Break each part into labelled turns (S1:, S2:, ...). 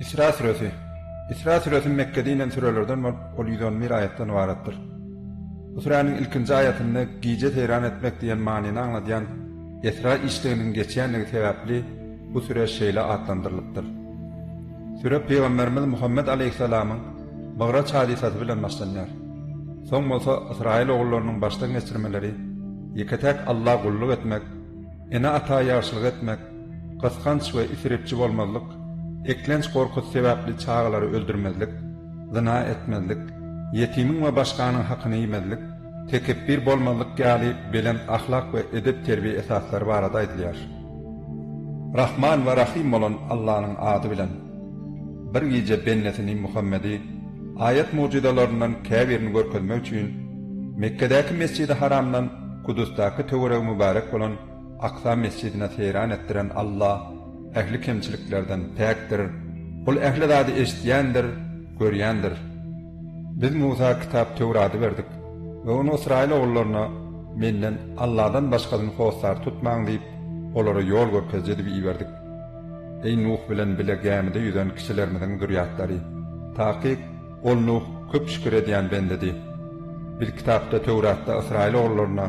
S1: İsra suresi. İsra suresi Mekke'de inen surelerden bolup, ol 111 ayetden ibaretdir. Bu surenin ilkinci ayetinde gice teyran etmek diyen manini anladayan Esra işlerinin geçenligi sebepli bu süre şeyle adlandırılıptır. Süre Peygamberimiz Muhammed Aleyhisselam'ın Bağraç hadisatı bilen başlanıyor. Son bolsa İsrail oğullarının baştan geçirmeleri, yeketek Allah kulluk etmek, ene ata yaşlık etmek, kıskanç ve isripçi olmalık, eklenç korku sebäpli çağalary öldürmezlik, zina etmezlik, yetimin we başganyň hakkını yemezlik, tekebbir bolmalık ýaly bilen ahlak we edep terbiýe esaslary barada aýdylýar. Rahman we Rahim bolan Allah'ın adı bilen bir gece bennetini Muhammedi ayet mucidalarından käbirini görkezmek üçin Mekkedäki mescid Haramdan Kudus'taki tövre mübarek bolan Aksa mescidine seyran ettiren Allah ehli kemçiliklerden täkdir. Ol ehli zady eşdiýändir, görýändir. Biz Musa kitap Tewraty berdik we onu İsrail oğullarına menden Allah'dan başgasyny howsar tutmaň diýip olary ýol görkezdi diýip berdik. Ey Nuh bilen bile gämide ýüzen kişilerimiň dürýatlary. Taqiq ol Nuh köp şükür edýän bendedi. Bir kitapda Tewratda İsrail oğullarına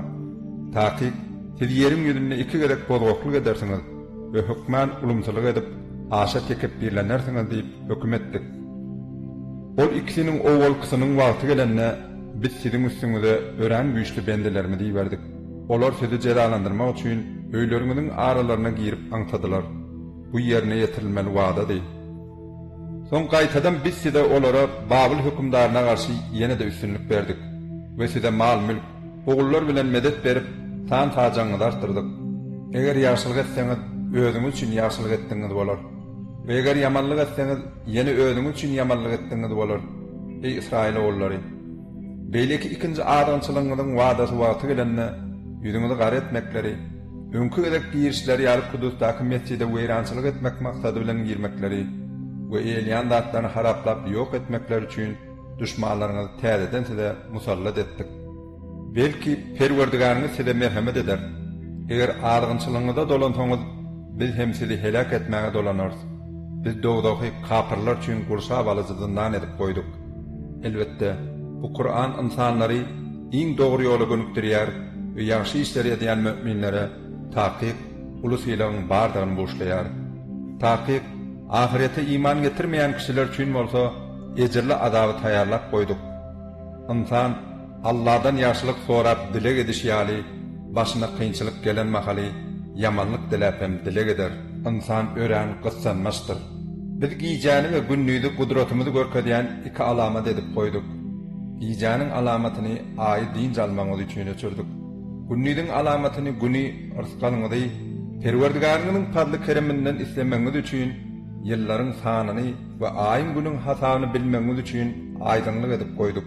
S1: taqiq siz yerim ýüzünde iki gerek bozgoklyk edersiňiz we hukman ulumsuzluk edip aşa tekip birlenersiňiz diýip hökm etdik. Ol ikisiniň owal kysynyň wagty gelende biz siziň üstüňize ören güýçli bendelermi diýberdik. Olar sizi jelalandyrmak üçin öýleriňiziň aralaryna girip aňtadylar. Bu ýerine ýetirilmeli wagdady. Soň gaýtadan biz size olara Babil hukmdaryna garşy ýene de üstünlük berdik we size mal mülk, oğullar bilen medet berip tan tajaňyny artyrdyk. Eger ýaşylyk etseňiz özüňiz üçin ýagşylyk etdiňiz bolar. Ve eger ýamanlyk etseňiz, ýene özüňiz üçin ýamanlyk etdiňiz bolar. Ey Israil oglary, beýleki ikinji adançylygynyň wadasy wagty gelende ýüzüňizi gara etmekleri, öňkü gerek giýişleri ýalyp Kudusdaky mesjide weýrançylyk etmek maksady bilen girmekleri we eýleýän datlaryny haraplap ýok etmekleri üçin düşmanlaryňyzy täzeden size musallat etdik. Belki Perwerdigaryny size merhamet eder. Eger argynçylygyňyzda dolan biz hemsili helak etmeye dolanırız. Biz doğudaki kapırlar için kursa balıcıdından edip koyduk. Elbette bu Kur'an insanları in doğru yolu gönüktürüyer ve yaxşı işleri ediyen müminlere takip ulus ilan bardağını boşlayar. Takip ahirete iman getirmeyen kişiler için olsa ecirli adavı tayarlak koyduk. İnsan Allah'dan yaşlılık sorap dile gidiş yali, başına kıyınçılık gelen mahali, yamanlık diläpem dilegidir. İnsan ören kıssanmaştır. Biz giycani ve günnüydü kudretimizi görkediyen iki alamat edip koyduk. Giycanın alamatını ayı deyince almanız için öçürdük. Günnüydün alamatını günü ırskanını değil, Perverdigarının padlı keriminden islemeniz için yılların sanını ve ayın günün hasanı bilmeniz için aydınlık edip koyduk.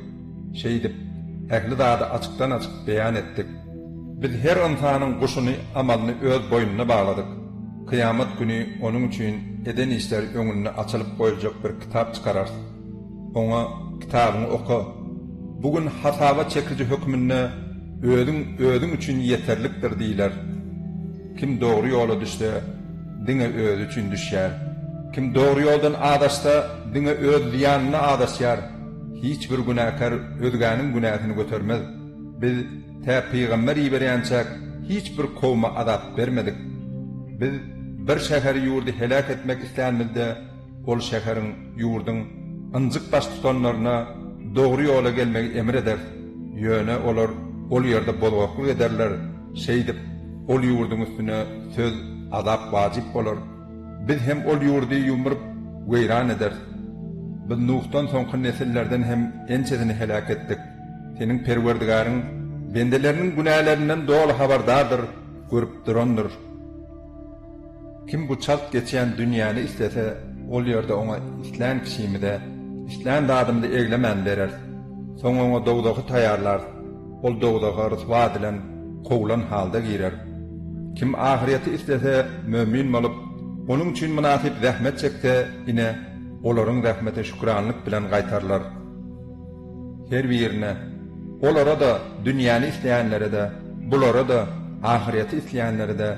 S1: Şey dip, ehli dağda açıktan açık beyan ettik. Biz her insanın kuşunu, amalını öz boynuna bağladık. Kıyamet günü onun için eden işler önüne açılıp koyulacak bir kitap çıkarar. Ona kitabını oku. Bugün hatava çekici hükmünü ödün, ödün için yeterliktir diyiler. Kim doğru yola düşse, dine ödü için düşer. Kim doğru yoldan adaşsa, dine öd ziyanına adaşyar. Hiçbir günahkar ödgənin günahını götürmez. Biz Tä peýgamber ýiberýänçäk hiç bir kowma adap bermedik. Biz bir şäher ýurdy helak etmek islenmildi. Ol şäheriň ýurdyň ınjyk baş tutanlaryna dogry ýola gelmegi emir eder. Ýöne olar ol ýerde bolgaklyk ederler. Şeýdip ol ýurdyň üstüne söz adap wajyp bolar. Biz hem ol ýurdy ýumryp weýran eder. Biz Nuh'tan soňky nesillerden hem ençesini helak etdik. Senin perwerdigaryň bendelerinin günahlarından doğal haberdardır, görüp durandır. Kim bu çalt geçen dünyanı istese, ol yerde ona islan kişimi de, islan dadımda eglemen derer. Son ona doğdağı tayarlar, ol doğdağı rısva edilen, kovlan halda girer. Kim ahireti istese, mümin olup, onun için münasip zahmet çekse, ine, oların rahmete şükranlık bilen gaytarlar. Her bir yerine, Olara da dünýäni isleýänlere de, bulara da ahireti isleýänlere de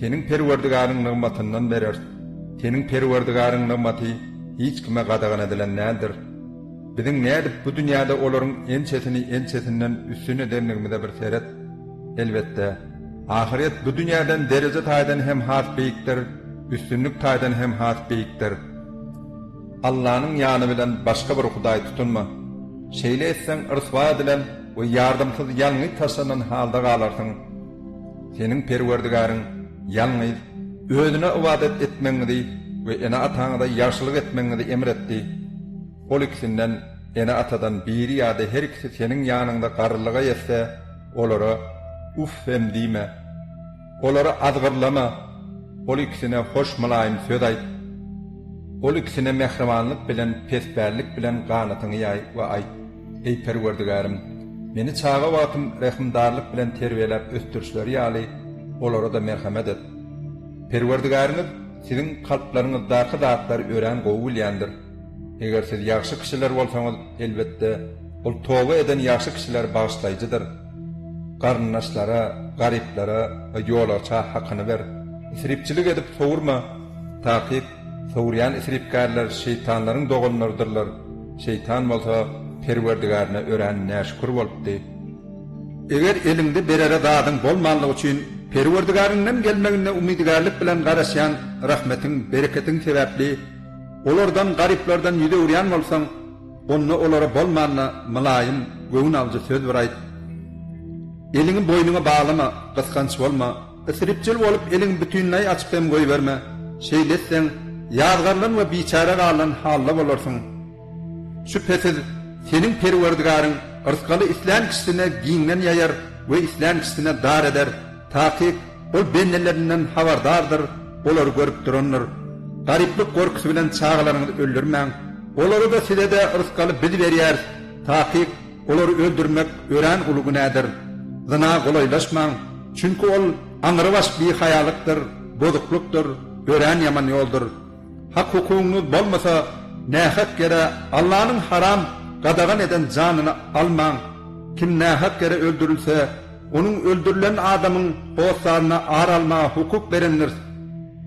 S1: senin perwerdigaryň nygmatyndan berer. Senin perwerdigaryň nygmaty hiç kime qadağan edilen nädir? Bizim nädip bu dünyada olaryň en çetini en çetinden üstün edenligimize bir seret. Elbette, ahiret bu dünyadan derece taýdan hem hat beýikdir, üstünlük taýdan hem hat beýikdir. Allah'ın yanı bilen başka bir hudaý tutunma. şeýle etseň irswa edilen we ýardymsyz ýalňy taşanan halda galarsyň. Seniň perwerdigaryň ýalňy özüne ibadet etmeňdi we ene ataňda ýaşlyk etmeňdi emretdi. Ol ikisinden ene atadan biri ýa-da her ikisi seniň ýanyňda garlyga ýetse, olara uffem diýme. Olara azgyrlama. Ol ikisine hoş mulaýym söz aýt. Ol ikisine mehrimanlyk bilen, pesbärlik bilen ganatyny ýay we aýt. Ey perwerdigarym. meni çağa wagtym rahimdarlyk bilen terbiýelap östürüşleri ýaly, olara da merhamet et. Perwerdigaryňyz siziň kalplaryňyz daky daatlar ören gowulýandyr. Eger siz ýagşy kişiler bolsaňyz, elbetde ol towa eden ýagşy kişiler bagyşlaýjydyr. Garnaşlara, garyplara we ýolarça hakyny ber. Isripçilik edip sowurma. Taqip, sowurýan isripkarlar şeytanlaryň dogunlardylar. Şeytan bolsa perwerdigarına ören şükür bolupdy. Eger elinde berere dadyň bolmanlygy üçin perwerdigarynyň gelmegine umidgarlyk bilen garaşan rahmetiň bereketiň sebäpli olardan gariplardan ýüze urýan bolsaň, onu olara bolmanly mylaýym göwün aljy söz berayt. Eliňi boýnuňa baglama, gysganç bolma. Isripçil bolup eliň bütünlüği açıp hem goý verme. Şeyletsen, ýadgarlan ve biçara galan halla bolarsyň. Şüphesiz senin perwerdigarın ırskalı islam kişisine giyinden yayar ve islam kişisine dar eder. Takip, ol bennelerinden havardardır, olar görüp duranlar. Gariplik korkusu bilen çağlarını öldürmen, oları da size de ırskalı bizi veriyer. Takip, oları öldürmek ören ulugu nedir? Zına kolaylaşman, çünkü ol anırvaş bir hayalıktır, bozukluktur, ören yaman yoldur. Hak hukukunuz bolmasa, nähak gere Allah'ın haram gadagan eden canını alman. Kim nähak gere öldürülse, onun öldürülen adamın hoslarına ağır alma hukuk verenler.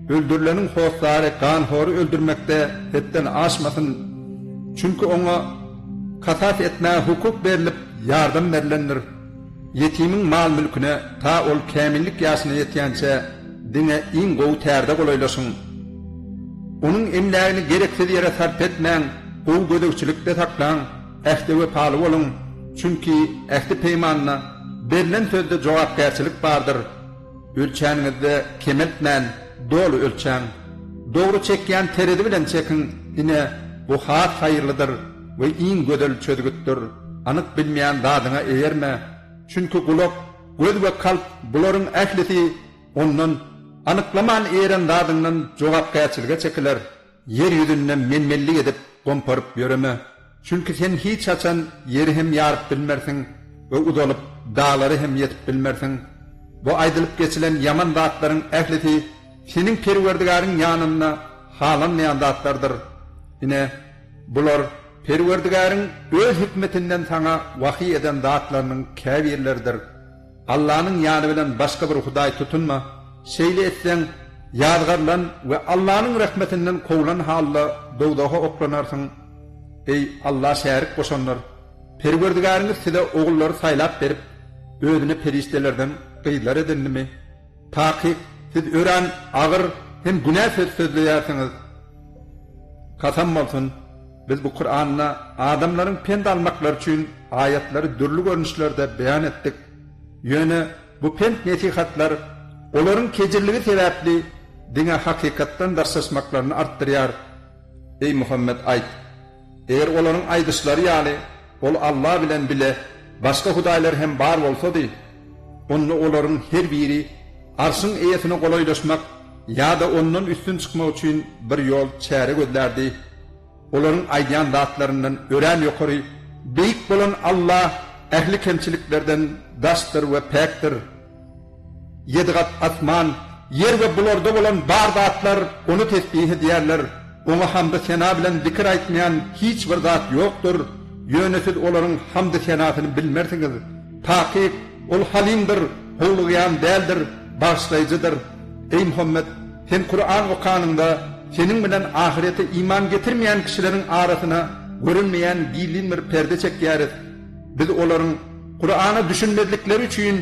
S1: Öldürülenin hosları kan horu öldürmekte hetten aşmasın. Çünkü ona kasas etme hukuk verilip yardım verilenler. Yetimin mal mülküne ta ol kamillik yaşına yetiyense dine in gow terde golaylasın. Onun emlerini gereksiz yere sarf etmeyen, gow gödükçülükte taklan, ähde wepaly boluň, çünki ähde peýmanla berilen sözde jogapkärçilik bardyr. Ölçäňizde kemetmän, dolu ölçäň. Dogry çekýän teredi bilen çekin, ine bu hat hayırlıdır we iň gödel çözgütdür. Anyk bilmeýän dadyna eýerme, çünki gulak, göz we kalp bularyň ählisi ondan anyklaman eýeren dadyndan jogapkärçilike çekiler. Yer ýüzünden menmellik edip gomparıp ýöreme. Çünkü sen hiç açan yeri hem yarıp bilmersin ve udalıp dağları hem yetip bilmersin. Bu aydılıp geçilen yaman dağıtların ehleti senin perverdigarın yanına halanmayan dağıtlardır. Yine bular perverdigarın öz hikmetinden sana vahiy eden dağıtlarının keviyerleridir. Allah'ın yanı bilen başka bir huday tutunma. Şeyli etsen yadgarlan ve Allah'ın rahmetinden kovlan halla doğdağa oklanarsın. Ey Allah şerik boşanlar, perverdigarınız size oğulları saylap berip, özünü peristelerden kıyılar edindi mi? Takik, siz ören, ağır, hem günah söz sözleyersiniz. Kasam olsun, biz bu Kur'an'la adamların pend almaklar için ayetleri dürlü görünüşlerde beyan ettik. Yöne bu pend nesihatlar, onların kecirliği sebepli dine hakikattan darsasmaklarını arttırıyar. Ey Muhammed ayet! Eger olaryň aýdyşlary ýaly ol Allah bilen bile başga hudaýlar hem bar bolsady, onda olaryň her biri arşyň eýetini goýlaşmak ýa-da ondan üstün çykmak üçin bir ýol çäre gözlärdi. Olaryň aýdýan zatlarından ören ýokary, beýik bolan Allah ähli kemçiliklerden daşdyr ve pektir. Yedigat atman, yer ve bulorda bolan bar zatlar onu tesbih edýärler. Ona hamda sena bilen zikir aýtmaýan hiç bir zat ýokdur. Ýönesil olaryň hamda senasyny bilmersiňiz. Takyp ol halimdir, howlugyan däldir, başlaýjydyr. Ey Muhammed, sen Kur'an okanyňda senin bilen ahirete iman getirmeyen kişilerin arasına görünmeyen dilin bir perde çekýäris. Biz olaryň Kur'an'a düşünmedikleri üçin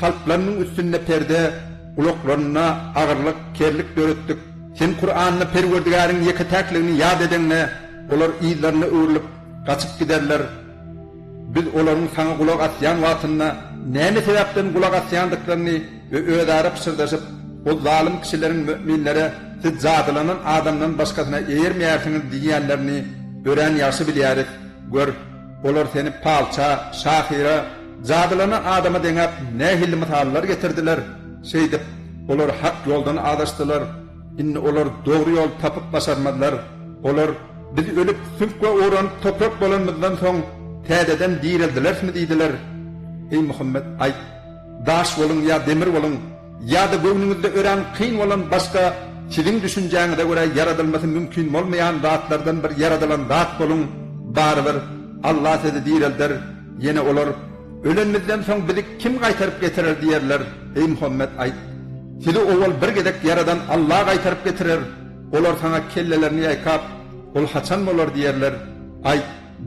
S1: kalplarının üstünde perde, uloklarına ağırlık, kerlik dörettik. Sen Kur'an'ını perverdigarın yeke tekliğini yad edenle, olar iylerini öğürlüp, kaçıp giderler. Biz oların sana kulak atyan vatınla, neyni sebepten kulak atyandıklarını ve öğdara pısırdaşıp, o zalim kişilerin müminlere siz zatılanan adamdan başkasına eğirmeyersiniz diyenlerini gören yaşı biliyariz. Gör, olar seni palça, şahira, zadılanan adama denep nehilli muthallar getirdiler. Şeydip, olar hak yoldan adaştılar. Inni olar dogry ýol tapyp başarmadylar. Olar biz ölüp sünkwe oran toprak bolanmyzdan soň täzeden dirildilersmi diýdiler. Ey Muhammed, ay, daş bolun ya demir bolun, ya da göwnüňizde ören kyn bolan başga sizin düşünjäňize görä yaradylmasy mümkin bolmaýan zatlardan bir yaradylan zat bolun, barbyr Allah sizi dirildir. Yine olar ölenmizden soň bizi kim gaýtaryp getirer diýerler. Ey Muhammed, ay, sizi owal bir gedek yaradan Allah gaýtaryp getirer. Olar sana kellelerini ýaýkap, ol haçan bolar diýerler. Ay,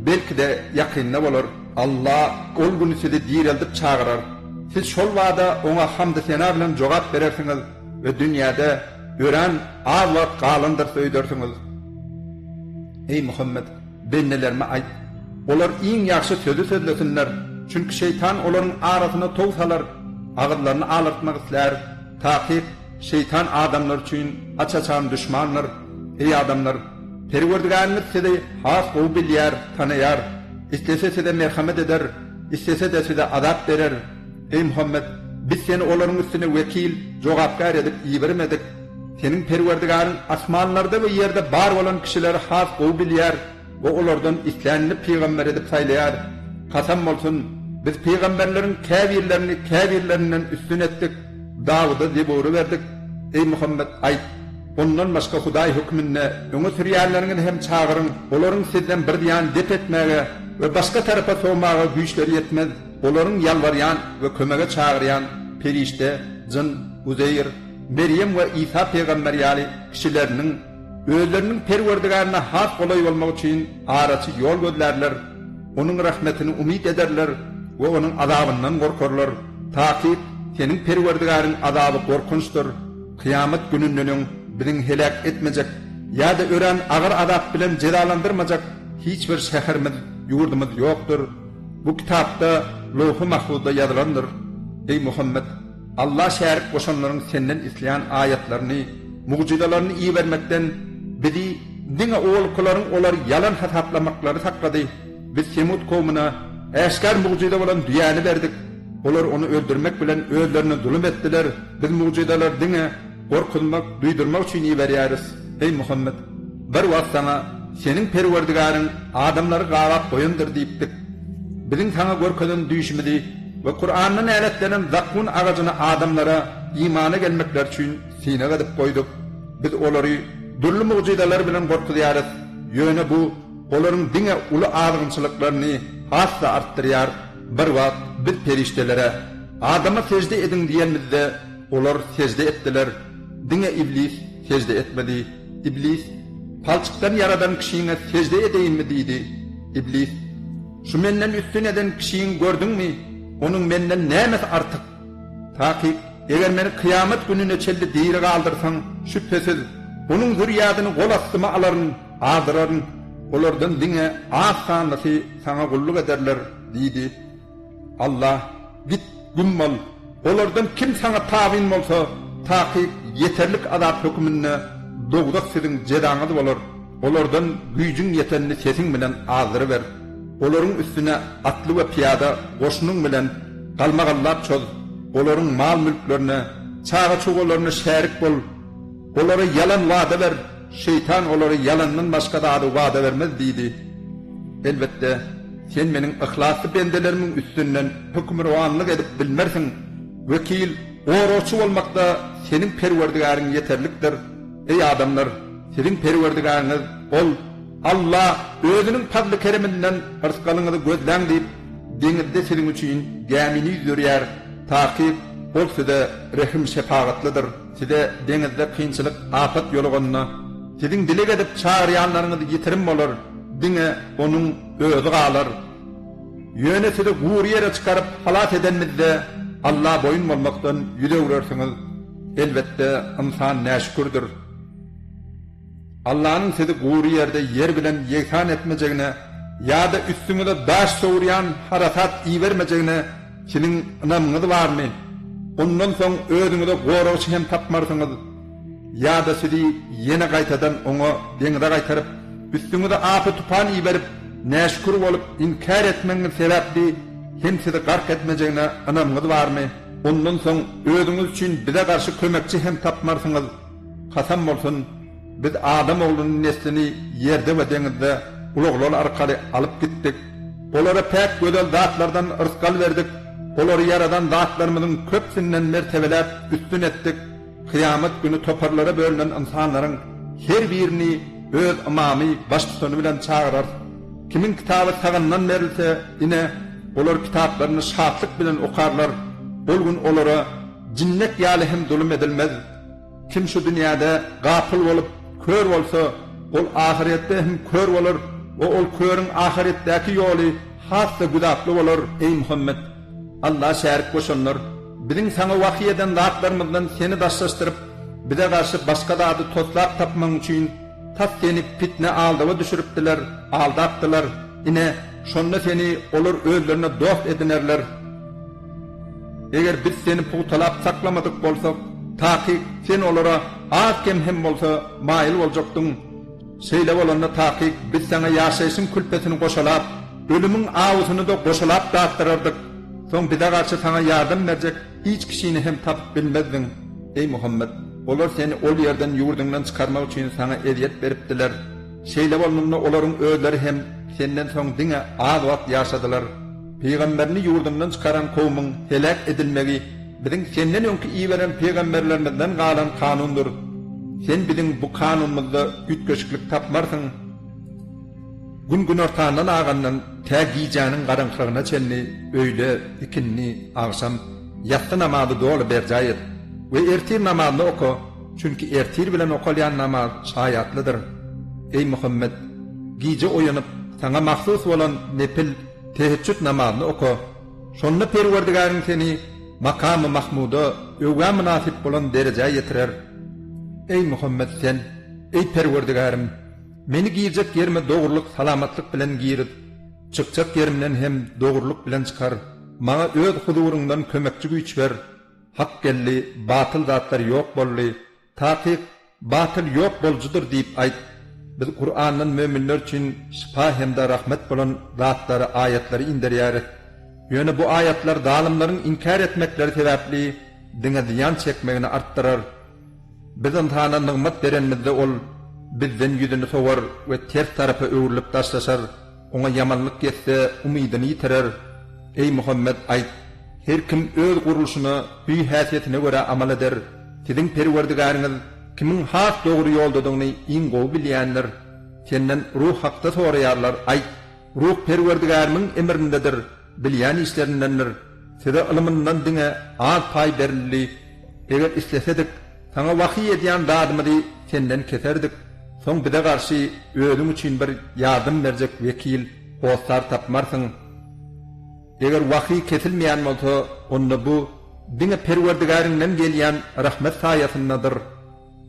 S1: belki de yakınna olur. Allah ol günü sizi direldip çağırar. Siz şol vada ona hamd sena bilen jogap berersiniz ve dünyada gören Allah qalındır söylersiniz. Ey Muhammed, bennelerime ayt. Olar iň ýaxşy sözü sözlesinler. Çünki şeytan olaryň arasyna towsalar, agyrlaryny alartmak isler takip şeytan adamlar üçün açaçan düşmanlar, ey adamlar, Perverdigarınız sizi has kov bilyar, tanıyar, istese size merhamet eder, istese de size azap verir. Ey Muhammed, biz seni onların üstüne vekil, cogapkar edip iyivirmedik. Senin perverdigarın asmanlarda ve yerde bar olan kişileri has kov bilyar, ve onlardan islenilip peygamber edip saylayar. Kasam olsun, biz peygamberlerin kavirlerini kavirlerinden üstün ettik. Davud'a deburu verdik. Ey Muhammed ayt. Ondan başka Huday hükmünne öňe sürýärleriniň hem çağırın. Olaryň sizden bir diýan dep etmäge we başga tarapa soňmaga güýçleri ýetmez. Olaryň ýalwarýan we kömege çağırýan perişte, jyn, Uzeyr, Meryem we İsa peýgamber ýaly kişileriniň özleriniň perwerdigaryna has bolay bolmak üçin araçy ýol gözlärler. Onuň rahmetini umyt ederler we onuň azabından gorkarlar. Taqip senin perverdigarın azabı korkunçtur. Kıyamet gününün birin helak etmeyecek ya da ören ağır azap bilen cezalandırmayacak hiçbir şehirimiz, yurdumuz yoktur. Bu kitapta lohu mahfuzda yazılandır. Ey Muhammed, Allah şerik koşanların senden isleyen ayetlerini, mucizelerini iyi vermekten bizi dine oğulkuların olar yalan hataplamaklary sakladı. Biz Semud kowmuna eşkar mucize olan dünyayı verdik. Olar onu öldürmek bilen öğürlerine zulüm ettiler. Biz mucideler dine korkulmak, duydurmak için iyi iberiyariz. Ey Muhammed! Bir vaat sana, senin perverdigarın adamları gavat koyundur deyiptik. Bizim sana korkulun düşmedi ve Kur'an'ın eletlenen zakkun ağacını adamlara imana gelmekler için sine edip koyduk. Biz oları durlu mucideler bilen korkuluyarız. Yöne bu, oların dine ulu ağrımçılıklarını hassa arttırıyar. Bir wagt biz periştelere adama secde edin diýenmizde olar secde etdiler. Dine iblis secde etmedi. İblis palçykdan yaradan kişiňe secde edeyinmi diýdi. İblis şu menden üstün eden kişiyin gördün mü Onun menden nemet artık? Takip eger meni kıyamet gününe çeldi diri kaldırsan şüphesiz onun zürriyatını kol astıma aların, ağdırarın, olardan dine asanlısı sana kulluk ederler, diydi. Allah git gümmol olardan kim sana tabin bolsa taqi yeterlik adap hükmünne doğdak sizin cedaňyz bolar olardan güýjüň yetenini sesiň bilen azyry ber olaryň üstüne atly we piyada goşunyň bilen galmagallar çöz. Olaryň mal mülklerine çağa çugalaryna şärik bol olara yalan vaada ber şeytan olara yalandan başga da vaada vermez diýdi elbetde sen menin ihlaslı bendelerimin üstünden hükümranlık edip bilmersin. Vekil, oroçu olmakta senin perverdigarin yeterlikdir. Ey adamlar, senin perverdigariniz ol. Allah özünün fadlı kereminden hırskalınızı gözlem deyip, denizde senin üçün gemini züriyar, takip, ol size rehim şefagatlıdır. Size denizde kıyınçılık, afet yolu gonna. Sizin dile gedip çağıryanlarınızı yitirim olur. Dine onun özü qalır. Yönetini guur yere çıkarıp halat edenmizde Allah boyun olmaktan yüde uğrarsınız. Elbette insan neşkürdür. Allah'ın sizi guur yerde yer bilen yeksan etmeyeceğine ya da üstünüze daş soğurayan harasat iyi vermeyeceğine senin inamınız var mı? Ondan son özünüze gorovçı hem tapmarsınız. Ya da sizi yine kaytadan onu dengde kaytarıp bütün üstüňüze afy tupan iberip näşkur bolup inkar etmeňiň sebäpli hem sizi gark etmejegine ynamyňyz barmy? Ondan soň özüňiz üçin bize garşy kömekçi hem tapmarsyňyz. Kasam bolsun, biz adam oğlunun neslini yerde ve denizde uloglar arkaly alyp gitdik. Bolara pek gödel zatlardan ırskal verdik. Bolara yaradan zatlarımızın köpsinden mertebelep üstün ettik. Kıyamet günü toparlara bölünen insanların her birini öz imamy baş tutany bilen çağırar. Kimin kitaby tagandan berilse, ine olar kitaplarını şartlık bilen okarlar. Olgun olara cinnet ýaly hem zulüm edilmez. Kim şu dünýäde gapyl bolup kör bolsa, ol ahirette hem kör bolar. O ol körün ahiretdäki ýoly hasda gudaply bolar ey Muhammed. Allah şärik goşanlar, biziň saňa wahyýeden zatlarymyzdan seni daşlaştırıp, bize karşı başka zady totlap tapmaň üçin patdenip pitne aldawa düşürüpdiler, aldapdylar. Ine şonda seni olur özlerine dost edinerler. Eger biz seni putalap saklamadık bolsak, taqi sen olara az kem hem bolsa mail boljakdyň. Seýle bolanda taqi biz sana ýaşaýsyň külpetini goşalap, ölümün awusyny da goşalap daýtdyrardyk. Soň bize garşy sana yardım berjek hiç kişini hem tap bilmezdin Ey Muhammed, Olar seni ol yerden yurdundan çıkarmak için sana eziyet veripdiler. Şeyle bolnumna oların öğüleri hem senden soň diňe az wagt ýaşadylar. Peýgamberini ýurdundan çykaran kowmyň helak edilmegi biziň senden öňki iýeren peýgamberlerimizden galan kanundur. Sen biziň bu kanunymyzda ütgeşiklik tapmarsyň. Gün gün ortandan agandan tägiýjanyň garanlygyna çelni öýle ikinni agşam ýatdy namazy dolu berjaýet. Ve ertir namazını oku. Çünkü ertir bilen okolyan namaz şayatlıdır. Ey Muhammed! Gice uyanıp sana mahsus olan nepil teheccüd namazını oku. Şonda perverdigarın seni makamı mahmuda öwe münasip bolan derece yetirer. Ey Muhammed sen, ey perverdigarım, meni giyecek yerime doğruluk, salamatlık bilen giyirip, çıkacak yerimden hem doğruluk bilen çıkar. Maňa öz huzurundan kömekçi güýç ber. hak gelli, batıl zatlar yok bolli, tatik batıl yok bolcudur deyip ayt. Biz Kur'an'ın müminler için şifa hem de rahmet bolan zatları, ayetleri indiriyarız. Yöne bu ayetler zalimlerin inkar etmekleri sebepli dine ziyan çekmegini artdyrar. Bizim tana nimet berenimizde ol, bizden yüzünü sovar ve ters tarafa öğürlüp taşlaşar. Ona yamanlık getse umidini yitirer. Ey Muhammed ayt, her kim öz gurulşuna, büy häsiýetine görä amal eder. Siziň perwerdigaryňyz kimin has dogry ýoldadygyny iň gowy bilýändir. Senden ruh hakda soraýarlar. Aýt, ruh perwerdigarynyň emrindedir. bilýän işlerindendir. Size ilminden diňe az pay berildi. Eger islesedik, sana wahy edýän dadymydy senden keserdik. Soň bide garşy özüň üçin bir ýardym berjek wekil, dostlar tapmarsyň. Eger vahiy kesilmeýän bolsa, onda bu diňe Perwerdigariňden gelýän rahmet saýasyndadyr.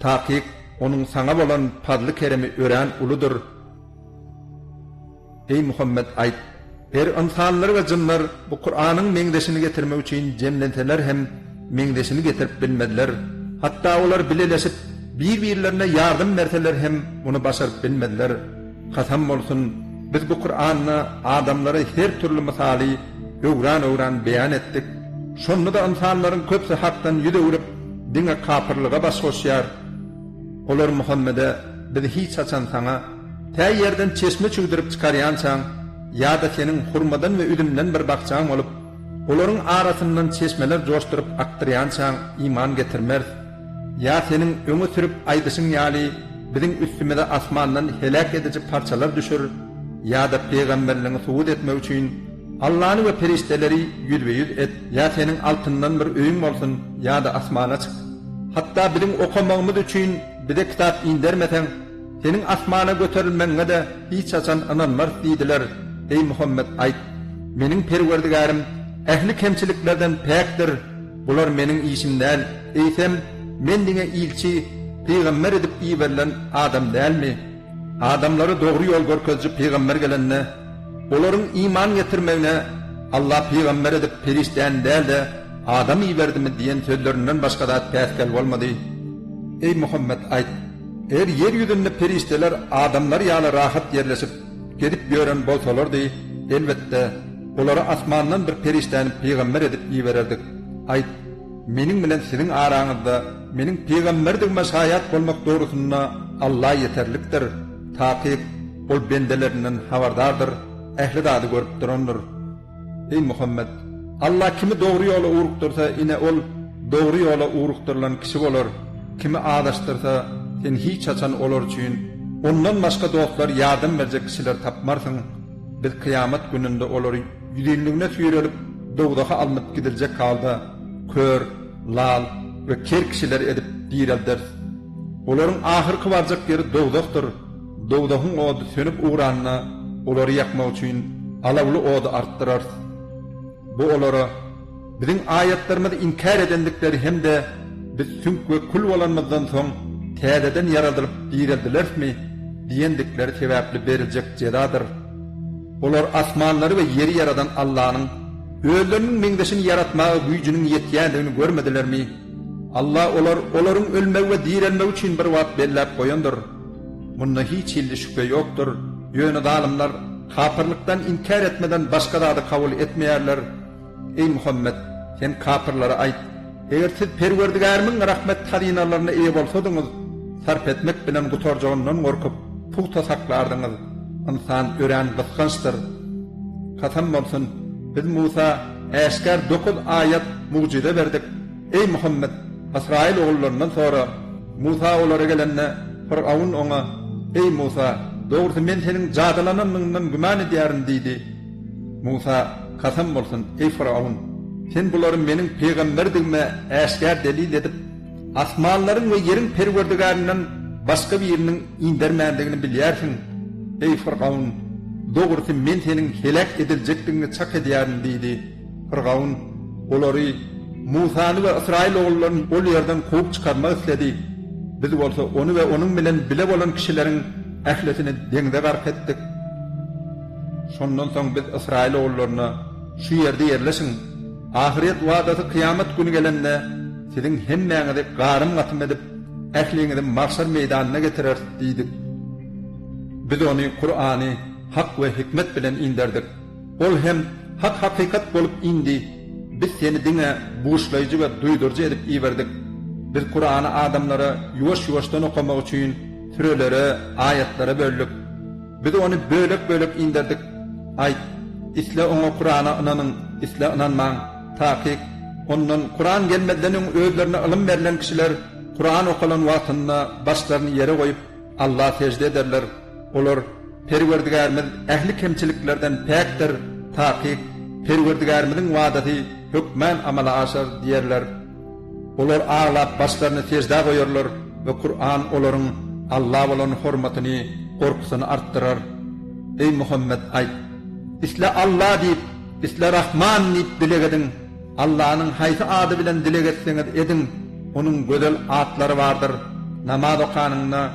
S1: Taqiq onun sana bolan fazly keremi ören uludur. Ey Muhammed ayt, her insanlar we jinler bu Qur'anyň meňdeşini getirmek üçin jemlenseler hem meňdeşini getirip bilmediler. Hatta olar bileleşip bir-birlerine yardım merteler hem bunu başarıp bilmediler. Kasam bolsun, biz bu Kur'an'ı adamlara her türlü misali öwran öwran beýan etdik. Şonda da insanların köpse hakdan ýüze urup diňe kapyrlyga bas goşýar. Olar Muhammede bizi hiç açan sana tä ýerden çeşme çüwdirip çykarýansaň, ýa da seniň hurmadan we üdümden bir bakçaň bolup, olaryň arasyndan çeşmeler joşdurup akdyrýansaň, iman getirmer. Ya senin öňe sürüp aýdysyň ýaly, biziň üstümizde asmandan helak edici parçalar düşür, ya da peygamberliğini suud etmek üçin Allah'ını ve perişteleri yüzbe yüz et. Ya senin altından bir öğün olsun ya da asmana çık. Hatta bizim okamamız için bir de kitap indirmeten senin asmana götürülmenge de hiç açan ananmar dediler. Ey Muhammed ayt. Menin perverdigarım ehli kemçiliklerden pektir. Bular menin işimden. Eysem men dine ilçi peygamber edip iyi verilen adam değil mi? Adamları doğru yol görkezci peygamber gelenne Onların iman getirmevne Allah peygamber edip perişten değil de adam iyi iberdi mi diyen sözlerinden başka da tehkel olmadı. Ey Muhammed ayt! Eğer yeryüzünde perişteler adamlar yağla rahat yerleşip gidip gören bolsalardı elbette onları asmandan bir perişteni peygamber edip ibererdik. Ayt! Menin bilen sizin aranızda menin peygamberdik mesayat olmak doğrusunda Allah yeterliktir. Takip ol bendelerinden havardardır. ehli dady görüp durandyr. Ey Muhammed, Allah kimi dogry ýola uwrukdursa, ine ol dogry ýola uwrukdurlan kişi bolar. Kimi adaşdyrsa, sen hiç açan olar üçin ondan başga dostlar yardım berjek kişiler tapmarsyň. Bir kıyamet gününde olar ýüzenligine süýrelip dogdaha alınıp gidilecek halda kör, lal ve ker kişiler edip diýerler. Olaryň ahyrky barjak ýeri dogdakdyr. Dogdahın odu sönüp uğranına olary ýakmak üçin alawly odu artdyrar. Bu olara bizim ayetlerimizi inkar edendikleri hem de biz sünk ve kul olanmazdan soň täzeden yaradılıp diýreldilermi diýendikleri sebäpli beriljek cedadır. Olar asmanları ve yeri yaradan Allah'ın öllerinin meňdeşini yaratmagy güýjüniň ýetýändigini görmedilermi? Allah olar olaryň ölmek we diýrelmek üçin bir wagt belläp goýandyr. Bunda hiç illi şüphe yoktur. Yönü dalimler kafirlikten inkar etmeden başka da da kabul etmeyerler. Ey Muhammed sen kafirlere ait. Eğer siz perverdigarımın rahmet tadinalarına iyi bolsadınız, sarf etmek bilen gutorcağından korkup puhta saklardınız. İnsan ören kıskançtır. Kasam olsun, biz Musa eşker dokuz ayet mucide verdik. Ey Muhammed, İsrail oğullarından sonra Musa oğulları gelenne Firavun ona, ey Musa, Doğrusu men senin jadalanamyňdan güman edýärin diýdi. Musa kasam bolsun ey Firavun, sen bulary meniň peýgamberdigime äşgär delil edip asmanlaryň we ýeriň perwerdigarynyň başga biriniň indirmändigini bilýärsiň. Ey Firavun, doğrusu men senin helak ediljekdigini çak edýärin diýdi. Firavun olary Musany we Israil oğullaryny ol ýerden gowy çykarmak isledi. Biz bolsa onu we onuň bilen bile bolan kişilerin ählesini deňde garp etdik. Şondan soň biz Israil oğullaryna şu ýerde ýerleşin. Ahiret wadaty kıyamet günü gelende siziň hemmäňizi garym gatym edip ähliňizi mahşer meýdanyna getirer diýdik. Biz onu Kur'any hak we hikmet bilen indirdik. Ol hem hak hakikat bolup indi. Biz seni diňe buşlayıcı we duýdurjy edip iberdik. Bir Kur'an'ı adamlara yuvaş yuvaştan okumak için türelere, ayetlere böldük. De onu bölük bölük indirdik. Ay, isle ona Kur'an'a inanın, isle inanman, takik. Ondan Kur'an gelmeden özlerine ilim verilen kişiler Kur'an okulan vaktinde başlarını yere koyup Allah secde ederler. Olur, perverdigarimiz ehli kemçiliklerden pektir, takik. Perverdigarimizin vaadati hükmen amala aşar diyerler. Olar ağlap başlarını tezda koyarlar ve Kur'an oların Allah olan hormatını, korkusunu arttırar. Ey Muhammed ay, isle Allah deyip, isle Rahman deyip dilegedin, Allah'ın haysi adı bilen dilegetseniz edin, onun gözel atları vardır. Namaz okanınla,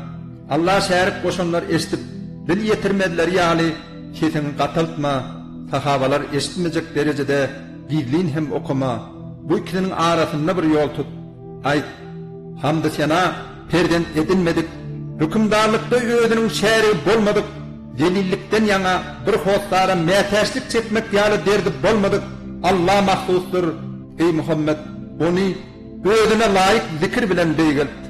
S1: Allah şerik koşanlar estip, dil yetirmediler yali, kesin katıltma, sahabalar estmeyecek derecede, gizlin hem okuma, bu ikisinin arasında bir yol tut. Ay, hamdı sana perden edinmedik. Hükümdarlıkta ödünün şehri bolmadık. Delillikten yana bir hossara meteşlik çekmek ýaly derdi bolmadık. Allah mahsusdur ey Muhammed. Onu ödüne layık zikir bilen beýgeldi.